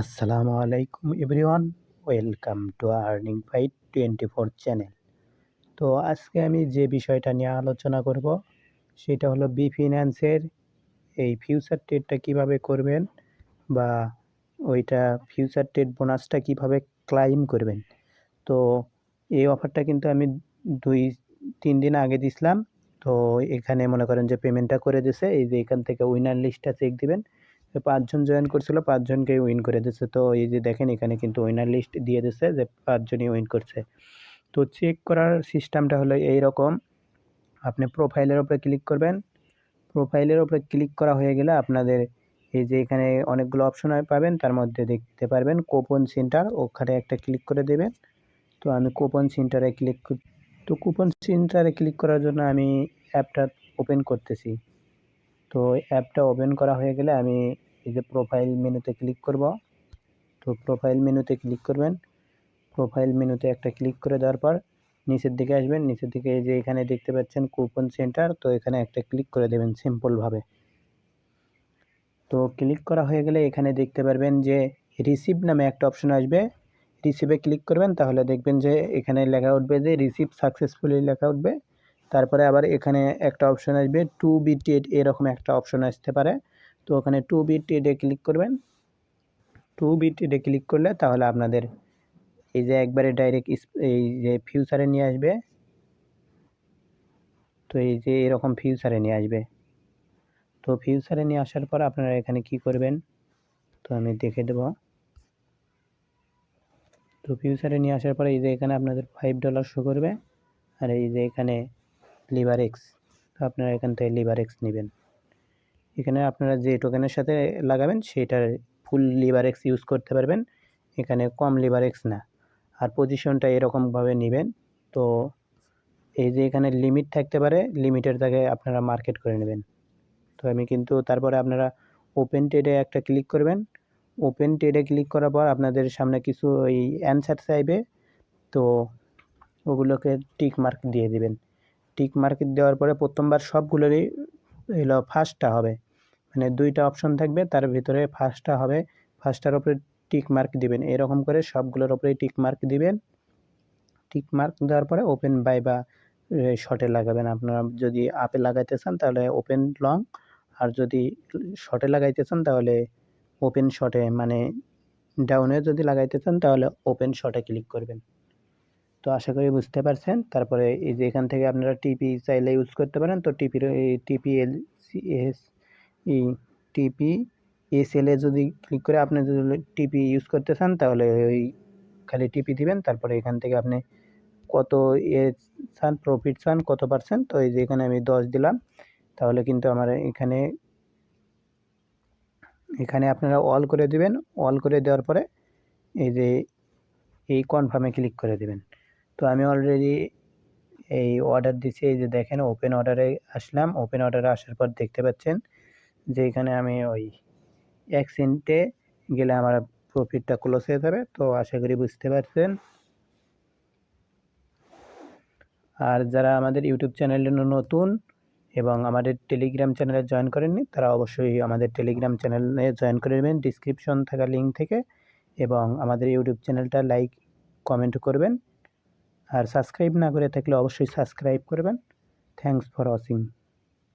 আসসালামু আলাইকুম everyone, welcome to earning fight twenty four channel. তো আজকে আমি যে বিষয়টা নিয়ে আলোচনা করব, সেটা হলো বি ফিন্যান্সের এই ফিউচার ট্রেডটা কীভাবে করবেন বা ওইটা ফিউচার ট্রেড বোনাসটা কীভাবে ক্লাইম করবেন। তো এই অফারটা কিন্তু আমি দুই, তিন দিন আগে দিছিলাম। তো এখানে মনে করেন যে পেমেন্টটা করে দিছে, এই যে এখান থেকে উইনার লিস্টটা চেক দিবেন। পাঁচজন জয়েন করছিল পাঁচজনকে উইন করে দিচ্ছে তো এই যে দেখেন, এখানে কিন্তু উইনার লিস্ট দিয়ে দিচ্ছে যে পাঁচজনই উইন করছে। তো চেক করার সিস্টেমটা হলো এই রকম আপনি প্রোফাইলের ওপরে ক্লিক করবেন। প্রোফাইলের ওপরে ক্লিক করা হয়ে গেলে আপনাদের এই যে এখানে অনেকগুলো অপশন পাবেন, তার মধ্যে দেখতে পারবেন কুপন সেন্টার ওখানে একটা ক্লিক করে দেবেন। তো আমি কুপন সেন্টারে ক্লিক তো কুপন সেন্টারে ক্লিক করার জন্য আমি অ্যাপটা ওপেন করতেছি। তো অ্যাপটা ওপেন করা হয়ে গেলে আমি এই যে প্রোফাইল মেনুতে ক্লিক করব, তো প্রোফাইল মেনুতে ক্লিক করবেন। প্রোফাইল মেনুতে একটা ক্লিক করে দেওয়ার পর নিচের দিকে আসবেন। নিচের দিকে এই যে এখানে দেখতে পাচ্ছেন কুপন সেন্টার তো এখানে একটা ক্লিক করে দেবেন সিম্পলভাবে তো ক্লিক করা হয়ে গেলে এখানে দেখতে পারবেন যে রিসিভ নামে একটা অপশন আসবে। রিসিভে ক্লিক করবেন, তাহলে দেখবেন যে এখানে লেখা উঠবে যে রিসিভ সাকসেসফুলি লেখা উঠবে। তারপরে আবার এখানে একটা অপশন আসবে টু বি টেড এরকম একটা অপশন আসতে পারে। তো ওখানে টু বি টেডে ক্লিক করবেন। টু বি টেডে ক্লিক করলে তাহলে আপনাদের এই যে একবারে ডাইরেক্ট এই যে ফিউচারে নিয়ে আসবে। তো এই যে এরকম ফিউচারে নিয়ে আসবে। তো ফিউচারে নিয়ে আসার পর আপনারা এখানে কি করবেন? তো আমি দেখে দেব। তো ফিউচারে নিয়ে আসার পরে এই যে এখানে আপনাদের ফাইভ ডলার শো করবে। আর এই যে এখানে লিভার এক্স তো আপনারা এখান থেকে লিভার এক্স নেবেন। এখানে আপনারা যে টোকেনের সাথে লাগাবেন, সেটার ফুল লিভার এক্স ইউজ করতে পারবেন। এখানে কম লিভার এক্স না। আর পজিশনটা এরকমভাবে নেবেন। তো এই যে এখানে লিমিট থাকতে পারে লিমিটের জায়গায় আপনারা মার্কেট করে নেবেন। তো আমি কিন্তু তারপরে আপনারা ওপেন টেডে একটা ক্লিক করবেন। ওপেন টেডে ক্লিক করার পর আপনাদের সামনে কিছু ওই অ্যান্সার চাইবে। তো ওগুলোকে টিক মার্ক দিয়ে দিবেন। টিক মার্ক দেওয়ার পরে প্রথমবার সবগুলোরই এলো ফার্স্টটা হবে। মানে দুইটা অপশন থাকবে, তার ভিতরে ফার্স্টটা হবে ফার্স্টটার উপরে টিক মার্ক দিবেন। এরকম করে সবগুলোর উপরেই টিক মার্ক দিবেন। টিক মার্ক দেওয়ার পরে ওপেন বাই বা শর্টে লাগাবেন। আপনারা যদি আপে লাগাইতে চান তাহলে ওপেন লং আর যদি শর্টে লাগাইতে চান তাহলে ওপেন শর্টে মানে ডাউনে যদি লাগাইতে চান তাহলে ওপেন শর্টে ক্লিক করবেন। তো আশা করি বুঝতে পারছেন। তারপরে এই যে এখান থেকে আপনারা টিপি চাইলে ইউজ করতে পারেন। তো টিপির টিপি এল সি এস ই টিপি এ যদি ক্লিক করে আপনি যদি টিপি ইউজ করতে চান, তাহলে ওই খালি টিপি দিবেন। তারপরে এখান থেকে আপনি কত এ চান প্রফিট চান, কত পার্সেন্ট তো এই যে এখানে আমি দশ দিলাম। তাহলে কিন্তু আমার এখানে এখানে আপনারা অল করে দিবেন। অল করে দেওয়ার পরে এই যে এই কনফার্মে ক্লিক করে দেবেন। তো আমি অলরেডি এই অর্ডার দিচ্ছি এই যে দেখেন ওপেন অর্ডারে আসলাম। ওপেন অর্ডারে আসার পর দেখতে পাচ্ছেন যে এখানে আমি ওই এক সেন্টে গেলে আমার প্রফিটটা ক্লোজ হয়ে যাবে। তো আশা করি বুঝতে পারছেন। আর যারা আমাদের ইউটিউব চ্যানেলে নতুন এবং আমাদের টেলিগ্রাম চ্যানেলে জয়েন করেননি, তারা অবশ্যই আমাদের টেলিগ্রাম চ্যানেলে জয়েন করে নেবেন। ডিসক্রিপশন থাকা লিঙ্ক থেকে এবং আমাদের ইউটিউব চ্যানেলটা লাইক কমেন্ট করবেন। আর সাবস্ক্রাইব না করে থাকলে অবশ্যই সাবস্ক্রাইব করবেন। Thanks for watching